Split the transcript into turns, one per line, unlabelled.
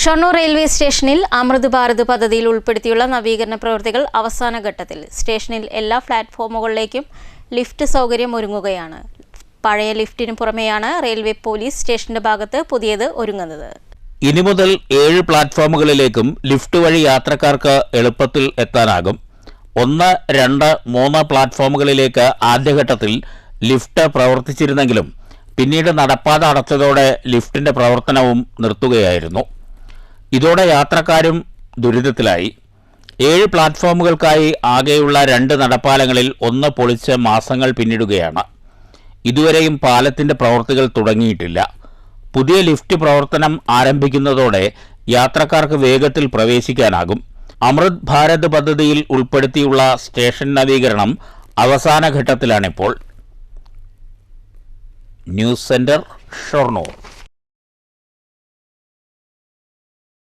Shoranur railway സ്റ്റേഷനിൽ അമൃത് ഭാരത് പദ്ധതിയിൽ ഉൾപ്പെടുത്തിയുള്ള നവീകരണ പ്രവൃത്തികൾ അവസാന ഘട്ടത്തിൽ. സ്റ്റേഷനിൽ എല്ലാ പ്ലാറ്റ്ഫോമുകളിലേക്കും ലിഫ്റ്റ് സൗകര്യം ഒരുങ്ങുകയാണ്. പഴയ ലിഫ്റ്റിന് പുറമെയാണ് റെയിൽവേ പോലീസ് സ്റ്റേഷന്റെ ഭാഗത്ത് പുതിയത് ഒരുങ്ങുന്നത്.
ഇനി മുതൽ ഏഴ് പ്ലാറ്റ്ഫോമുകളിലേക്കും ലിഫ്റ്റ് വഴി യാത്രക്കാർക്ക് എളുപ്പത്തിൽ എത്താനാകും. ഒന്ന് രണ്ട് മൂന്ന് പ്ലാറ്റ്ഫോമുകളിലേക്ക് ആദ്യഘട്ടത്തിൽ ലിഫ്റ്റ് പ്രവർത്തിച്ചിരുന്നെങ്കിലും പിന്നീട് നടപ്പാത അടച്ചതോടെ ലിഫ്റ്റിന്റെ പ്രവർത്തനവും നിർത്തുകയായിരുന്നു. ഇതോടെ യാത്രക്കാരും ദുരിതത്തിലായി. ഏഴ് പ്ലാറ്റ്ഫോമുകൾക്കായി ആകെയുള്ള രണ്ട് നടപ്പാലങ്ങളിൽ ഒന്ന് പൊളിച്ച് മാസങ്ങൾ പിന്നിടുകയാണ്. ഇതുവരെയും പാലത്തിന്റെ പ്രവൃത്തികൾ തുടങ്ങിയിട്ടില്ല. പുതിയ ലിഫ്റ്റ് പ്രവർത്തനം ആരംഭിക്കുന്നതോടെ യാത്രക്കാർക്ക് വേഗത്തിൽ പ്രവേശിക്കാനാകും. അമൃത് ഭാരത് പദ്ധതിയിൽ ഉൾപ്പെടുത്തിയുള്ള സ്റ്റേഷൻ നവീകരണം അവസാന ഘട്ടത്തിലാണിപ്പോൾ. News centre Shoranur.